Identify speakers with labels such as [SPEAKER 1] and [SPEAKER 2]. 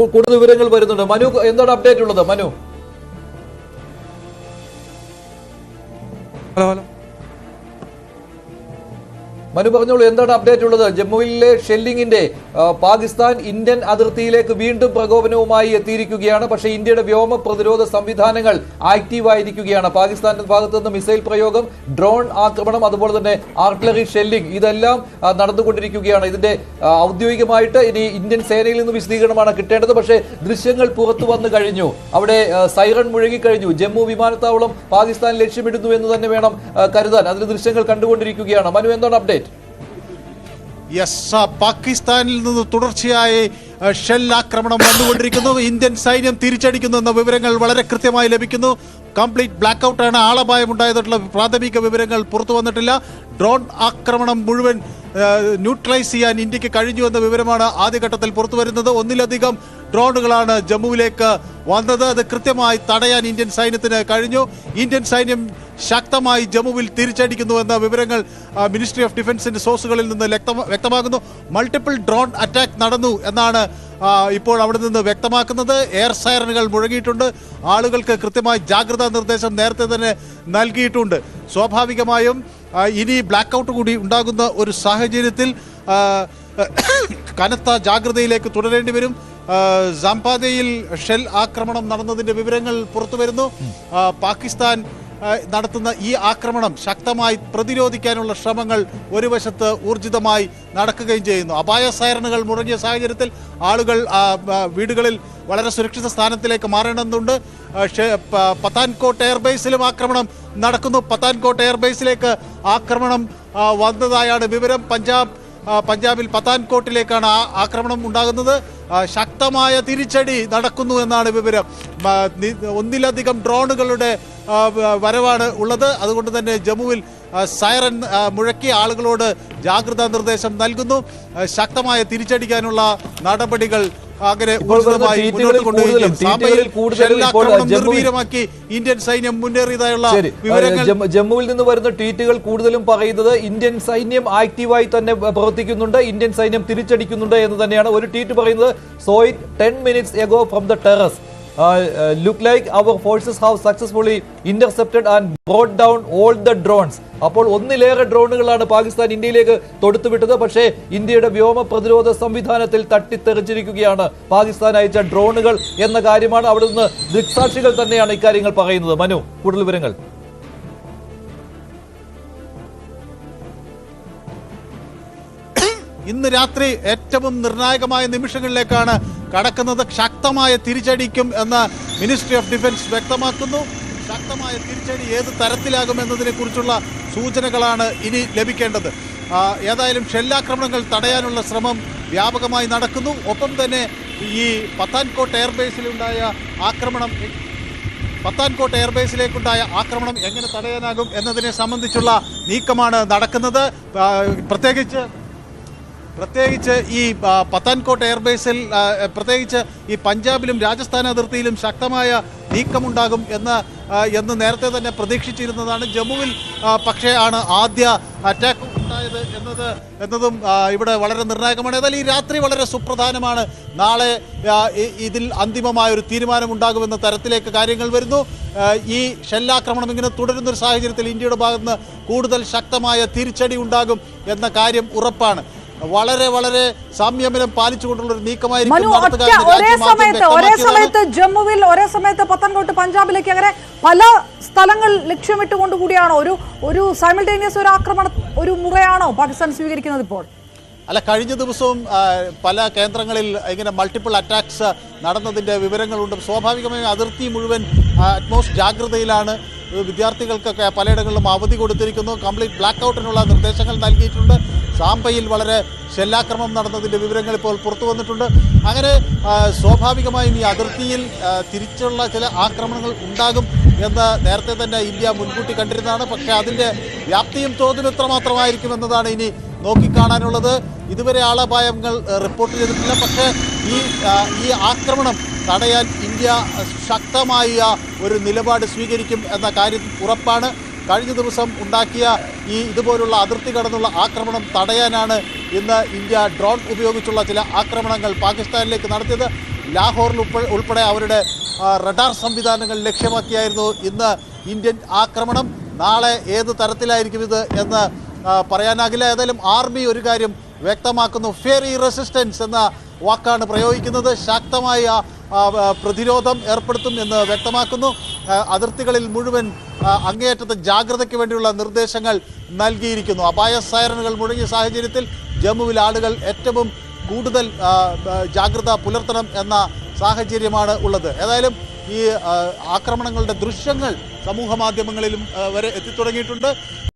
[SPEAKER 1] കൂടുതൽ വിവരങ്ങൾ വരുന്നുണ്ട്. മനു എന്താണ് അപ്ഡേറ്റ് ഉള്ളത്? മനു.
[SPEAKER 2] Hello hello.
[SPEAKER 1] മനു പറഞ്ഞോളൂ എന്താണ് അപ്ഡേറ്റ് ഉള്ളത്? ജമ്മുവിലെ ഷെല്ലിങ്ങിന്റെ പാകിസ്ഥാൻ ഇന്ത്യൻ അതിർത്തിയിലേക്ക് വീണ്ടും പ്രകോപനവുമായി എത്തിയിരിക്കുകയാണ്. പക്ഷേ ഇന്ത്യയുടെ വ്യോമ പ്രതിരോധ സംവിധാനങ്ങൾ ആക്റ്റീവ് ആയിരിക്കുകയാണ് പാകിസ്ഥാന്റെ ഭാഗത്തു നിന്ന് മിസൈൽ പ്രയോഗം ഡ്രോൺ ആക്രമണം അതുപോലെ തന്നെ ആർട്ടിലറി ഷെല്ലിംഗ് ഇതെല്ലാം നടന്നുകൊണ്ടിരിക്കുകയാണ്. ഇതിന്റെ ഔദ്യോഗികമായിട്ട് ഇനി ഇന്ത്യൻ സേനയിൽ നിന്ന് വിശദീകരണമാണ് കിട്ടേണ്ടത്. പക്ഷേ ദൃശ്യങ്ങൾ പുറത്തു വന്നു കഴിഞ്ഞു. അവിടെ സൈറൺ മുഴങ്ങിക്കഴിഞ്ഞു. ജമ്മു വിമാനത്താവളം പാകിസ്ഥാൻ ലക്ഷ്യമിടുന്നു എന്ന് തന്നെ വേണം കരുതാൻ. അതിന് ദൃശ്യങ്ങൾ കണ്ടുകൊണ്ടിരിക്കുകയാണ്. മനു എന്താണ് അപ്ഡേറ്റ്
[SPEAKER 3] യെസ് പാകിസ്ഥാനിൽ നിന്ന് തുടർച്ചയായി ഷെൽ ആക്രമണം വന്നുകൊണ്ടിരിക്കുന്നു. ഇന്ത്യൻ സൈന്യം തിരിച്ചടിക്കുന്നു എന്ന വിവരങ്ങൾ വളരെ കൃത്യമായി ലഭിക്കുന്നു. കംപ്ലീറ്റ് ബ്ലാക്ക് ഔട്ടാണ് ആളപായം ഉണ്ടായതായിട്ടുള്ള പ്രാഥമിക വിവരങ്ങൾ പുറത്തു വന്നിട്ടില്ല. ഡ്രോൺ ആക്രമണം മുഴുവൻ ന്യൂട്രലൈസ് ചെയ്യാൻ ഇന്ത്യയ്ക്ക് കഴിഞ്ഞു എന്ന വിവരമാണ് ആദ്യഘട്ടത്തിൽ പുറത്തു വരുന്നത്. ഒന്നിലധികം ഡ്രോണുകളാണ് ജമ്മുവിലേക്ക് വന്നത്. അത് കൃത്യമായി തടയാൻ ഇന്ത്യൻ സൈന്യത്തിന് കഴിഞ്ഞു. ഇന്ത്യൻ സൈന്യം ശക്തമായി ജമ്മുവിൽ തിരിച്ചടിക്കുന്നു എന്ന വിവരങ്ങൾ മിനിസ്ട്രി ഓഫ് ഡിഫൻസിന്റെ സോഴ്സുകളിൽ നിന്ന് വ്യക്തമാക്കുന്നു മൾട്ടിപ്പിൾ ഡ്രോൺ അറ്റാക്ക് നടന്നു എന്നാണ് ഇപ്പോൾ അവിടെ നിന്ന് വ്യക്തമാക്കുന്നത്. എയർ സൈറനുകൾ മുഴങ്ങിയിട്ടുണ്ട്. ആളുകൾക്ക് കൃത്യമായി ജാഗ്രതാ നിർദ്ദേശം നേരത്തെ തന്നെ നൽകിയിട്ടുണ്ട്. സ്വാഭാവികമായും ഇനി ബ്ലാക്ക് ഔട്ട് കൂടി ഉണ്ടാകുന്ന ഒരു സാഹചര്യത്തിൽ കനത്ത ജാഗ്രതയിലേക്ക് തുടരേണ്ടി വരും. ആ, സാംപാദയിൽ ഷെൽ ആക്രമണം നടന്നതിന്റെ വിവരങ്ങൾ പുറത്തു വരുന്നു പാകിസ്ഥാൻ നടത്തുന്ന ഈ ആക്രമണം ശക്തമായി പ്രതിരോധിക്കാനുള്ള ശ്രമങ്ങൾ ഒരു വശത്ത് ഊർജിതമായി നടക്കുകയും ചെയ്യുന്നു. അപായ സൈറണുകൾ മുഴങ്ങിയ സാഹചര്യത്തിൽ ആളുകൾ വീടുകളിൽ വളരെ സുരക്ഷിത സ്ഥാനത്തിലേക്ക് മാറേണ്ടതുണ്ട് പത്താൻകോട്ട് എയർബേസിലും ആക്രമണം നടക്കുന്നു. പത്താൻകോട്ട് എയർബേസിലേക്ക് ആക്രമണം വന്നതായാണ് വിവരം. പഞ്ചാബ് പഞ്ചാബിൽ പത്താൻകോട്ടിലേക്കാണ് ആ ആക്രമണം ഉണ്ടാകുന്നത്. ശക്തമായ തിരിച്ചടി നടക്കുന്നു എന്നാണ് വിവരം. ഒന്നിലധികം ഡ്രോണുകളുടെ വരവാണ് ഉള്ളത്. അതുകൊണ്ട് തന്നെ ജമ്മുവിൽ സൈറൻ മുഴക്കി ആളുകളോട് ജാഗ്രതാ നിർദ്ദേശം നൽകുന്നു. ശക്തമായ തിരിച്ചടിക്കാനുള്ള നടപടികൾ അങ്ങനെ ഊർജിതമായി മുന്നോട്ട്
[SPEAKER 1] കൊണ്ടുപോയി
[SPEAKER 3] നിർവീര്യമാക്കി ഇന്ത്യൻ സൈന്യം മുന്നേറിയതായുള്ള വിവരങ്ങൾ
[SPEAKER 1] ജമ്മുവിൽ നിന്ന് വരുന്ന ട്വീറ്റുകൾ കൂടുതലും പറയുന്നത് ഇന്ത്യൻ സൈന്യം ആക്റ്റീവായി തന്നെ പ്രവർത്തിക്കുന്നുണ്ട് ഇന്ത്യൻ സൈന്യം തിരിച്ചടിക്കുന്നുണ്ട് എന്ന് തന്നെയാണ്. ഒരു ട്വീറ്റ് പറയുന്നത് so it ten minutes ago from the terrace. Look like our forces have successfully intercepted and brought down all the drones അപ്പോൾ ഒന്നിലേറെ ഡ്രോണുകളാണ് പാകിസ്ഥാൻ ഇന്ത്യയിലേക്ക് തൊടുത്തുവിട്ടത് പക്ഷേ ഇന്ത്യയുടെ വ്യോമ പ്രതിരോധ സംവിധാനത്തിൽ തട്ടിത്തെറിച്ചിരിക്കുകയാണ്. പാകിസ്ഥാൻ അയച്ച ഡ്രോണുകൾ എന്ന കാര്യമാണ് അവിടെ നിന്ന് ദൃക്സാക്ഷികൾ തന്നെയാണ് ഇക്കാര്യങ്ങൾ പറയുന്നത്. മനു കൂടുതൽ വിവരങ്ങൾ.
[SPEAKER 3] ഇന്ന് രാത്രി ഏറ്റവും നിർണായകമായ നിമിഷങ്ങളിലേക്കാണ് കടക്കുന്നത് ശക്തമായ തിരിച്ചടിക്കും എന്ന് മിനിസ്ട്രി ഓഫ് ഡിഫൻസ് വ്യക്തമാക്കുന്നു. ശക്തമായ തിരിച്ചടി ഏത് തരത്തിലാകും എന്നതിനെ കുറിച്ചുള്ള സൂചനകളാണ് ഇനി ലഭിക്കേണ്ടത്. ഏതായാലും ഷെല്ലാക്രമണങ്ങൾ തടയാനുള്ള ശ്രമം വ്യാപകമായി നടക്കുന്നു. ഒപ്പം തന്നെ ഈ പത്താൻകോട്ട് എയർബേസിലുണ്ടായ ആക്രമണം പത്താൻകോട്ട് എയർബേസിലേക്കുണ്ടായ ആക്രമണം എങ്ങനെ തടയാനാകും എന്നതിനെ സംബന്ധിച്ചുള്ള നീക്കമാണ് നടക്കുന്നത്. പ്രത്യേകിച്ച് പ്രത്യേകിച്ച് ഈ പത്താൻകോട്ട് എയർബേസിൽ പ്രത്യേകിച്ച് ഈ പഞ്ചാബിലും രാജസ്ഥാൻ അതിർത്തിയിലും ശക്തമായ നീക്കമുണ്ടാകും എന്ന് എന്ന് നേരത്തെ തന്നെ പ്രതീക്ഷിച്ചിരുന്നതാണ്. ജമ്മുവിൽ പക്ഷേ ആണ് ആദ്യ അറ്റാക്ക് ഉണ്ടായത് എന്നത് എന്നതും ഇവിടെ വളരെ നിർണായകമാണ്. ഏതായാലും ഈ രാത്രി വളരെ സുപ്രധാനമാണ്. നാളെ ഇതിൽ അന്തിമമായ ഒരു തീരുമാനമുണ്ടാകുമെന്ന തരത്തിലേക്ക് കാര്യങ്ങൾ വരുന്നു. ഈ ഷെല്ലാക്രമണം ഇങ്ങനെ തുടരുന്ന ഒരു സാഹചര്യത്തിൽ ഇന്ത്യയുടെ ഭാഗത്തുനിന്ന് കൂടുതൽ ശക്തമായ തിരിച്ചടി ഉണ്ടാകും എന്ന കാര്യം ഉറപ്പാണ്. വളരെ വളരെ സംയമനം പാലിച്ചുകൊണ്ടുള്ള ഒരു നീക്കമായിരിക്കും
[SPEAKER 4] ഒരേ സമയത്ത് ഒരേ. സമയത്ത് ജമ്മുവിൽ ഒരേ സമയത്ത് പത്തനംതിട്ട പഞ്ചാബിലേക്ക് അങ്ങനെ പല സ്ഥലങ്ങൾ ലക്ഷ്യമിട്ടുകൊണ്ട് കൂടിയാണോ ഒരു ഒരു സൈമിൾട്ടേനിയസ് ഒരു ആക്രമണ ഒരു മുറയാണോ പാകിസ്ഥാൻ സ്വീകരിക്കുന്നത് ഇപ്പോൾ
[SPEAKER 3] അല്ല കഴിഞ്ഞ ദിവസവും പല കേന്ദ്രങ്ങളിൽ ഇങ്ങനെ മൾട്ടിപ്പിൾ അറ്റാക്സ് നടന്നതിന്റെ വിവരങ്ങളുണ്ട്. സ്വാഭാവികമായും അതിർത്തി മുഴുവൻ അറ്റ്മോസ്റ്റ് ജാഗ്രതയിലാണ്. വിദ്യാർത്ഥികൾക്കൊക്കെ പലയിടങ്ങളിലും അവധി കൊടുത്തിരിക്കുന്നു. കംപ്ലീറ്റ് ബ്ലാക്ക് ഔട്ടിനുള്ള നിർദ്ദേശങ്ങൾ നൽകിയിട്ടുണ്ട്. സാമ്പയിൽ വളരെ ഷെല്ലാക്രമം നടന്നതിന്റെ വിവരങ്ങൾ ഇപ്പോൾ പുറത്തു വന്നിട്ടുണ്ട്. അങ്ങനെ സ്വാഭാവികമായും ഈ അതിർത്തിയിൽ തിരിച്ചുള്ള ചില ആക്രമണങ്ങൾ ഉണ്ടാകും എന്ന് നേരത്തെ തന്നെ ഇന്ത്യ മുൻകൂട്ടി കണ്ടിരുന്നതാണ്. പക്ഷേ അതിന്റെ വ്യാപ്തിയും തോതിലും എത്രമാത്രമായിരിക്കും എന്നതാണ് ഇനി നോക്കിക്കാണാനുള്ളത്. ഇതുവരെ ആളപായങ്ങൾ റിപ്പോർട്ട് ചെയ്തിട്ടില്ല. പക്ഷേ ഈ ഈ ആക്രമണം തടയാൻ ഇന്ത്യ ശക്തമായ ഒരു നിലപാട് സ്വീകരിക്കും എന്ന കാര്യം ഉറപ്പാണ്. കഴിഞ്ഞ ദിവസം ഉണ്ടാക്കിയ ഈ ഇതുപോലുള്ള അതിർത്തി കടന്നുള്ള ആക്രമണം തടയാനാണ് ഇന്ന് ഇന്ത്യ ഡ്രോൺ ഉപയോഗിച്ചുള്ള ചില ആക്രമണങ്ങൾ പാകിസ്ഥാനിലേക്ക് നടത്തിയത്. ലാഹോറിൽ ഉൾപ്പെ- ഉൾപ്പെടെ അവരുടെ റഡാർ സംവിധാനങ്ങൾ ലക്ഷ്യമാക്കിയായിരുന്നു ഇന്ന് ഇന്ത്യൻ ആക്രമണം. നാളെ ഏത് തരത്തിലായിരിക്കും ഇത് എന്ന് പറയാനാകില്ല. ഏതായാലും ആർമി ഒരു കാര്യം വ്യക്തമാക്കുന്നു. ഫെയറി റെസിസ്റ്റൻസ് എന്ന വാക്കാണ് പ്രയോഗിക്കുന്നത്. ശക്തമായ പ്രതിരോധം ഏർപ്പെടുത്തും എന്ന് വ്യക്തമാക്കുന്നു. അതിർത്തികളിൽ മുഴുവൻ അങ്ങേയറ്റത്തെ ജാഗ്രതയ്ക്ക് വേണ്ടിയുള്ള നിർദ്ദേശങ്ങൾ നൽകിയിരിക്കുന്നു. അപായ സൈറനുകൾ മുഴങ്ങിയ സാഹചര്യത്തിൽ ജമ്മുവിൽ ആളുകൾ ഏറ്റവും കൂടുതൽ ജാഗ്രത പുലർത്തണം എന്ന സാഹചര്യമാണ് ഉള്ളത്. ഏതായാലും ഈ ആക്രമണങ്ങളുടെ ദൃശ്യങ്ങൾ സമൂഹ മാധ്യമങ്ങളിലും വരെ എത്തിത്തുടങ്ങിയിട്ടുണ്ട്.